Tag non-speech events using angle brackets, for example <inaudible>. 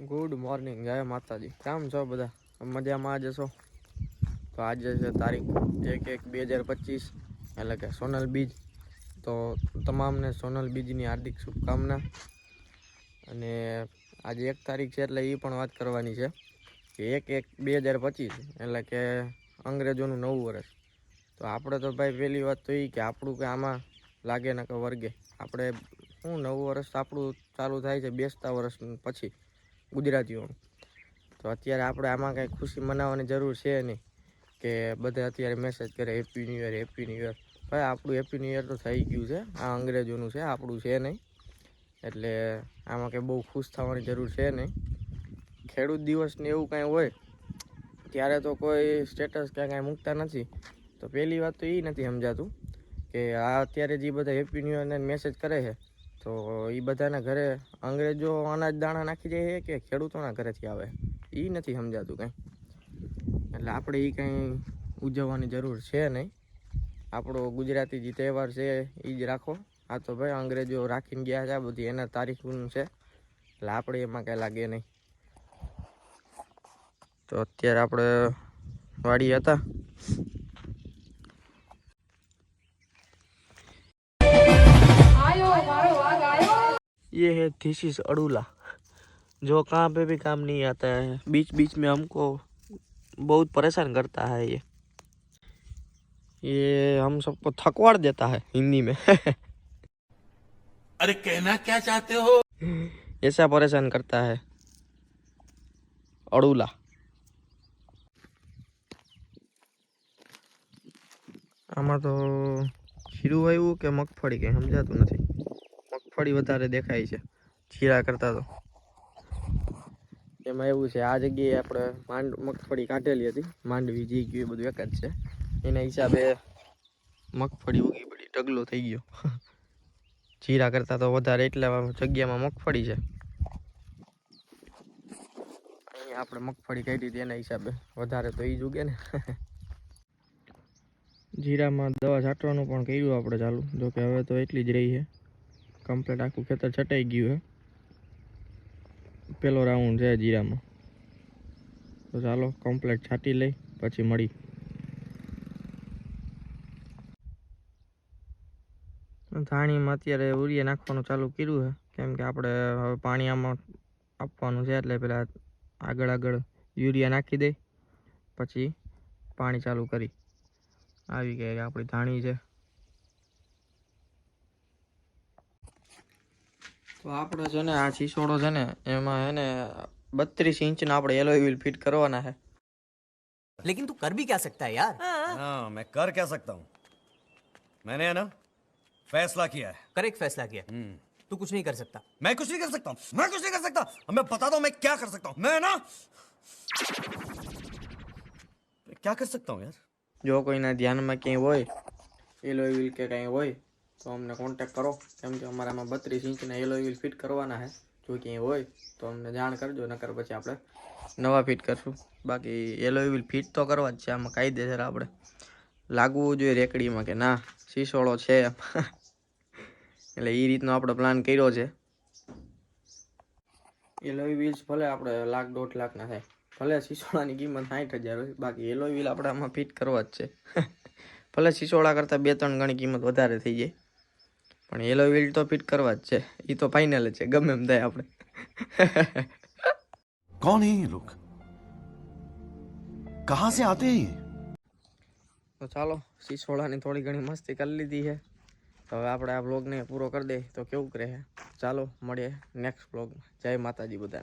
Good morning જય માતાજી. કેમ છો બધા? મજામાં જ છો? તો આજે છે તારીખ એક એક બે હજાર પચીસ, એટલે કે સોનલ બીજ. તો તમામને સોનલ બીજની હાર્દિક શુભકામના. અને આજે એક તારીખ છે એટલે એ પણ વાત કરવાની છે કે એક એક બે હજાર પચીસ, એટલે કે અંગ્રેજોનું નવું વર્ષ. તો આપણે તો ભાઈ પહેલી વાત તો એ કે આપણું કે આમાં લાગે ને કે વર્ગે. આપણે શું નવું વર્ષ આપણું ચાલુ થાય છે બેસતા વર્ષ પછી. ગુજરાતીઓનું તો અત્યારે આપણે આમાં કાંઈ ખુશી મનાવવાની જરૂર છે નહીં કે બધા અત્યારે મેસેજ કરે happy new year happy new year ભાઈ, આપણું હેપી ન્યૂ યર તો થઈ ગયું છે. આ અંગ્રેજોનું છે, આપણું છે નહીં. એટલે આમાં કંઈ બહુ ખુશ થવાની જરૂર છે નહીં. ખેડૂત દિવસને એવું કાંઈ હોય, ત્યારે તો કોઈ સ્ટેટસ ક્યાં કાંઈ મૂકતા નથી. તો પહેલી વાત તો એ નથી સમજાતું કે આ અત્યારે જે બધા હેપી ન્યૂ યરને મેસેજ કરે છે તો એ બધાના ઘરે અંગ્રેજો અનાજ દાણા નાખી જાય કે ખેડૂતોના ઘરેથી આવે? એ નથી સમજાતું કંઈ. એટલે આપણે એ કંઈ ઉજવવાની જરૂર છે નહીં. આપણો ગુજરાતી જે તહેવાર છે એ જ રાખો. આ તો ભાઈ અંગ્રેજો રાખીને ગયા છે બધી એના તારીખનું છે. એટલે આપણે એમાં કંઈ લાગે નહીં. તો અત્યારે આપણે વાડી હતા. ये है दिस इज अड़ूला जो कहाँ पे भी काम नहीं आता है बीच बीच में हमको बहुत परेशान करता है ये ये हम सबको थकवाड़ देता है हिंदी में अरे कहना क्या चाहते हो <laughs> ऐसा परेशान करता है અડુલા આમાં તો જીરું આવ્યું કે મગફળી કંઈ સમજાતું નથી મગફળી વધારે દેખાય છે. જીરા કરતાં તો. એમાં એવું છે, આ જગ્યાએ આપણે માંડ, મગફળી કાઢેલી હતી. માંડવી જી ગયું એ બધું એક જ છે. એના હિસાબે મગફળી ઉગી પડી, ઢગલો થઈ ગયો. જીરા કરતાં તો વધારે એટલા જગ્યામાં મગફળી છે. અહીંયા આપણે મગફળી કાઢી હતી, એના હિસાબે વધારે તો એ જ ઉગે ને. <laughs> જીરામાં દવા છાંટવાનું પણ કર્યું આપણે ચાલુ. જોકે હવે તો એટલી જ રહી છે. કમ્પ્લીટ આખું ખેતર છટાઈ ગયું છે પેલો રાઉન્ડ છે જીરામાં. તો ચાલો કમ્પ્લીટ છાંટી લઈ, પછી મળી. ધાણીમાં અત્યારે ઉરીએ નાખવાનું ચાલુ કર્યું છે કેમ કે આપણે હવે પાણી આમાં આપવાનું છે, એટલે પેલા આગળ આગળ યુરિયા નાખી દે. પછી પાણી ચાલુ કરી. આવી ગઈ આપણી ધાણી છે. તો આપણે છે ને આ છીસોડો છે ને એમાં છે ને બત્રીસ ઇંચના આપણે એલોય વ્હીલ ફિટ કરવાના છે लेकिन तू कर भी क्या सकता है यार हाँ मैं कर क्या सकता हूँ मैंने है ना फैसला किया है कर एक फैसला किया हम्म, तू कुछ नहीं कर सकता मैं कुछ नहीं कर सकता हूँ मैं कुछ नहीं कर सकता अब मैं बताता हूँ मैं क्या कर सकता हूँ मैं ना मैं क्या कर सकता हूँ यार જો કોઈના ધ્યાનમાં ક્યાંય હોય એલોય વ્હીલ કે કાંઈ હોય તો અમને કોન્ટેક કરો. કેમ કે અમારામાં બત્રીસ ઇંચના એલોય વ્હીલ ફિટ કરવાના છે. જો ક્યાંય હોય, તો અમને જાણ કરજો, નકર પછી આપણે નવા ફિટ કરશું. બાકી એલોવિલ ફિટ તો કરવા જ છે, આમાં કાયદેસર આપણે લાગવું જોઈએ રેકડીમાં કે ના, શીશોળો છે. એટલે એ રીતનો આપણે પ્લાન કર્યો છે. એલોય વ્હીલ્સ ભલે આપણે લાખ દોઢ લાખના થાય, ભલે સિસોડાની કિંમત સાઠ હજાર હોય, બાકી એલોય વ્હીલ આપણે આમાં ફિટ કરવા જ છે. ભલે સિસોડા કરતાં બે ત્રણ ગણી કિંમત વધારે થઈ જાય. પણ એલો વ્હીલ તો ફિટ કરવા જ છે. એ તો ફાઇનલ છે ગમે એમ થાય આપણે. કોણ હે લોક કહા સે આતે તો ચાલો સિસોડાની થોડી ઘણી મસ્તી કરી લીધી છે. તો હવે આપણે આ બ્લોગને પૂરો કરી દઈએ. તો કેવું રહે? ચાલો મળીએ નેક્સ્ટ બ્લોગમાં જય માતાજી બધા